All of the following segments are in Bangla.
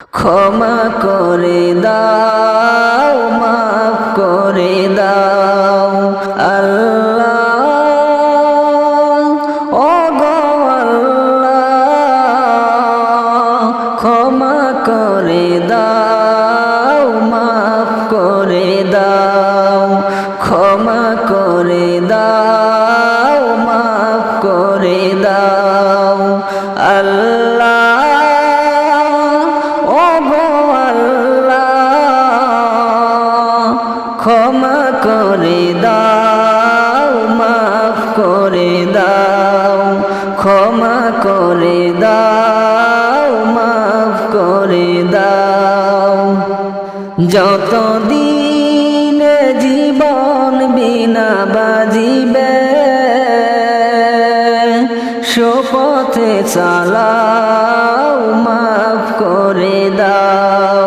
ক্ষমা করে দাও মাফ করে দাও। ক্ষমা করে দাও, মাফ করে দাও। যত দিন জীবন বিনা বাজিবে শপথে চালাও, মাফ করে দাও।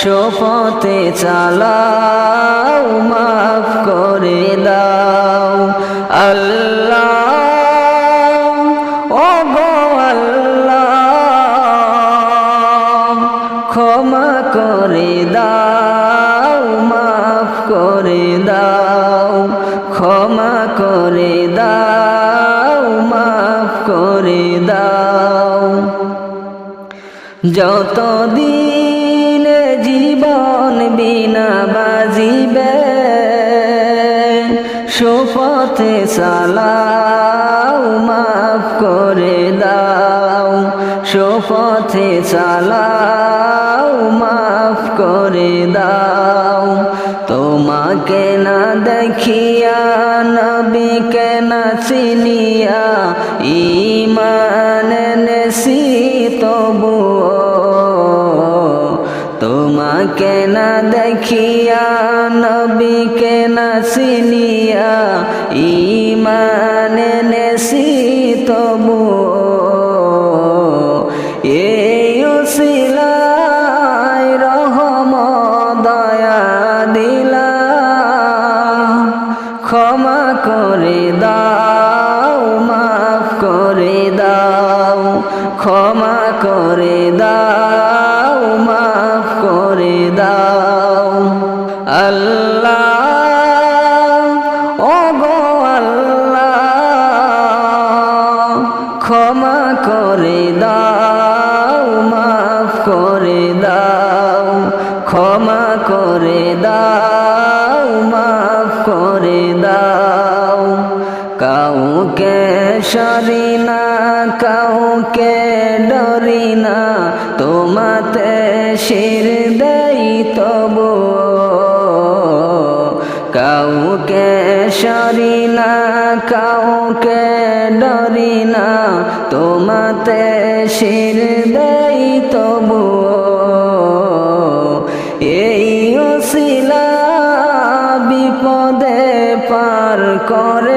শপথে চালাও, মাফ করে যতদিন জীবন বিনা বাজিবে, সুপথে চালাও মাফ করে দাও, সুপথে চালাও মাফ করে দাও। তোমাকে না দেখিয়া, নবীকে না চিনিয়া ইমান তোমাকে না দেখিয়া, নবীকে না চিনিয়া ইমান নেসি তবুও। এই উসিলায় রহম দয়া দিলা ক্ষমা করে দাও, মাফ করে দাও, ক্ষমা করে সরি না, কাউকে ডরি না, তোমাতে শির দেই তবু। কাউকে সরি না, কাউকে ডরি না, তোমাতে শির দেই তবু। এই অশিলা বিপদে পার করে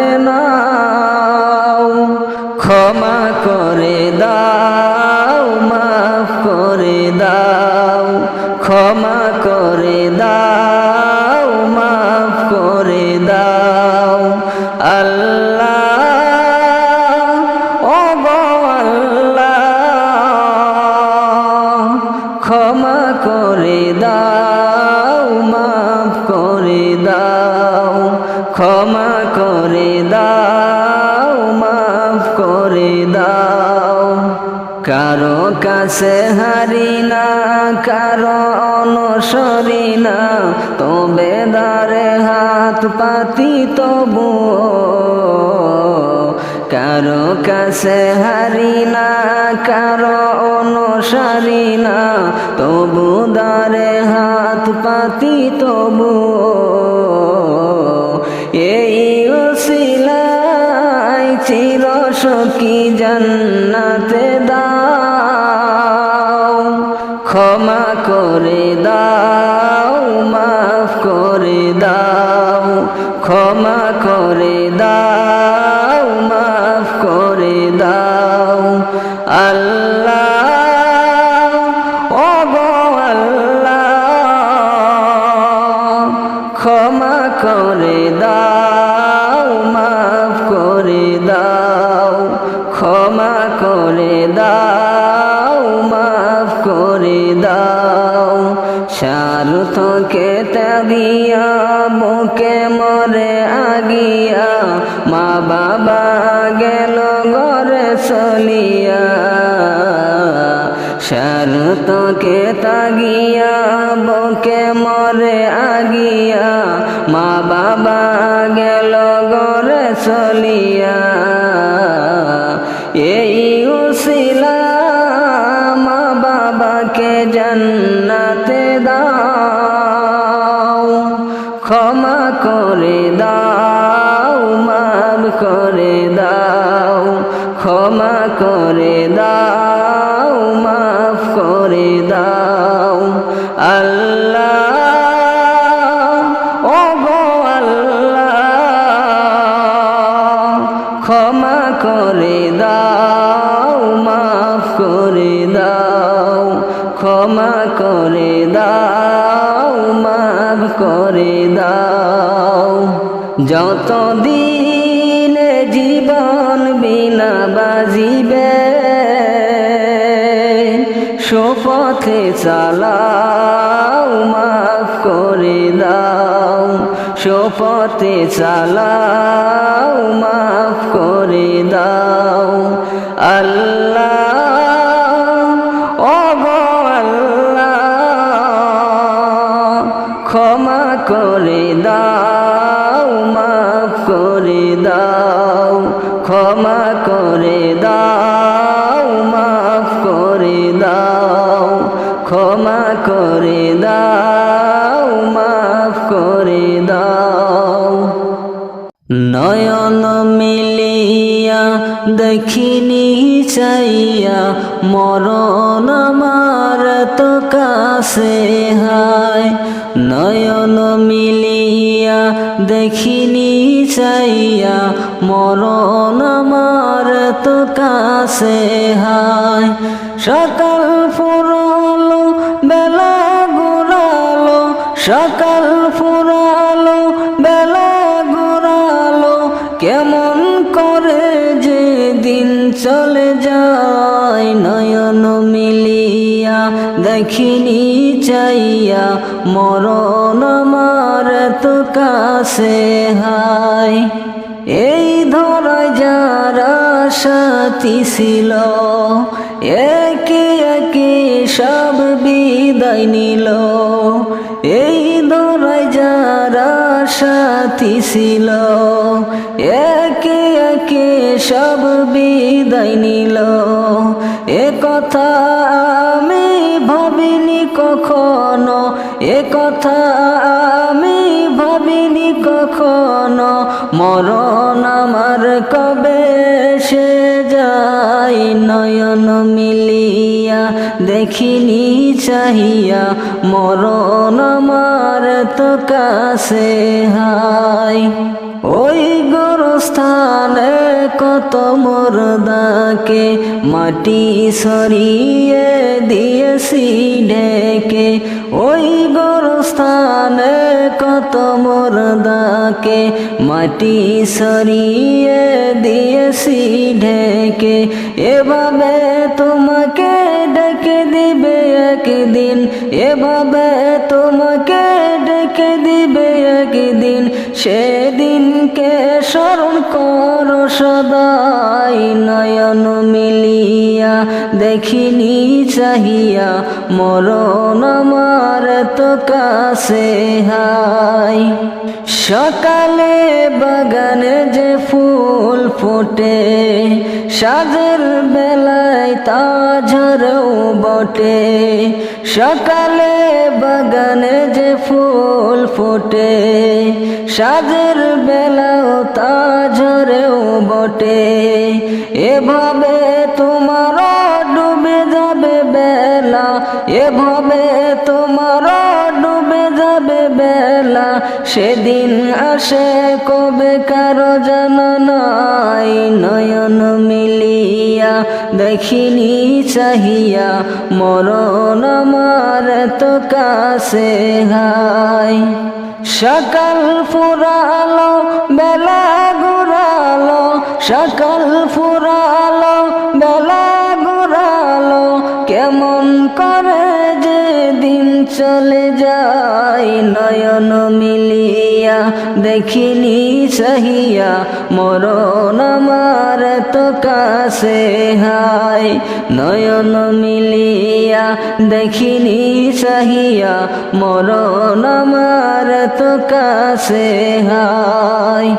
ক্ষমা কাছে হারি না কারও অনুসরি না। তবে দারে হাত পাতি তবু কারও কাছে হারি না কারও অনুসারি না। তবু দারে হাত পাতি তবু এই চির সখী জান্নাতে দাও চলিয়া শরতকে তাগিয়া বকে মরে আগিয়া মা বাবা গেল গরে চলিয়া। ক্ষমা করে দাও, মাফ করে দাও। আল্লাহ ও গো আল্লাহ, ক্ষমা করে দাও, মাফ করে দাও। ক্ষমা করে দাও, মাফ করে দাও। যত দিন জীবন বিনা বাজিবে। সুপথে চালাও, মাফ করে দাও। সোপথে চালাও, মাফ করে দাও। আল্লাহ অব আল্লাহ, ক্ষমা করে দেখিনি চাইয়া মরণ আমার তো কাছে হায়। নয়ন মিলিয়া দেখিনি চাইয়া মরণ আমার তো কাছে হায়। সকাল দেখিনি চাইয়া মরণ আমার তো কাছে, হায়। এই ধরা যারা সাথী ছিল, একে একে সব বিদায় নিল। এই ধরায় যারা সাথী ছিল, একে একে সব বিদায় নিল। এ কথা কখনো এ কথা আমি ভাবিনি কখনো। মরণ আমার কবে সে যাই নয়ন মিলিয়া দেখিনি চাহিয়া। মরণ আমার তো কাছে হাই ওই গোরস্থানে কত মরদাকে মাটি সরিয়ে দিয়েছি ডেকে ওই গোরস্থানে কত মরদাকে মাটি সরিয়ে দিয়েছি ঢেকে, এভাবে তোমাকে ডেকে দিবে একদিন, এভাবে তোমাকে ডেকে দিবে একদিন, সেদিনকে স্মরণ কর সদাই নয়ন মিলিয়া দেখিনি চাহিয়া মরণ আমার তো কাছে হাই। সকালে বাগানে যে ফুল ফোটে, সাজের বেলায় তা ঝরেও বটে। সকালে বাগানে যে ফুল ফোটে, সাজের বেলাও তা ঝরেও বটে। এভাবে তোমার ডুবে যাবে বেলা, এভাবে তোমার সেদিন আসে কবে কারও জানা নাই নয়ন মিলিয়া। দেখিনি চাহিয়া, মরণ আমার তো কাছে হাই সকাল ফুরালো, বেলা ঘুরালো, সকাল ফুরালো চলে যাই নয়ন মিলিয়া, দেখিনি সহিয়া মরণ আমার তো কাছে হায়। নয়ন মিলিয়া, দেখিনি সহিয়া মরণ আমার তো কাছে হায়।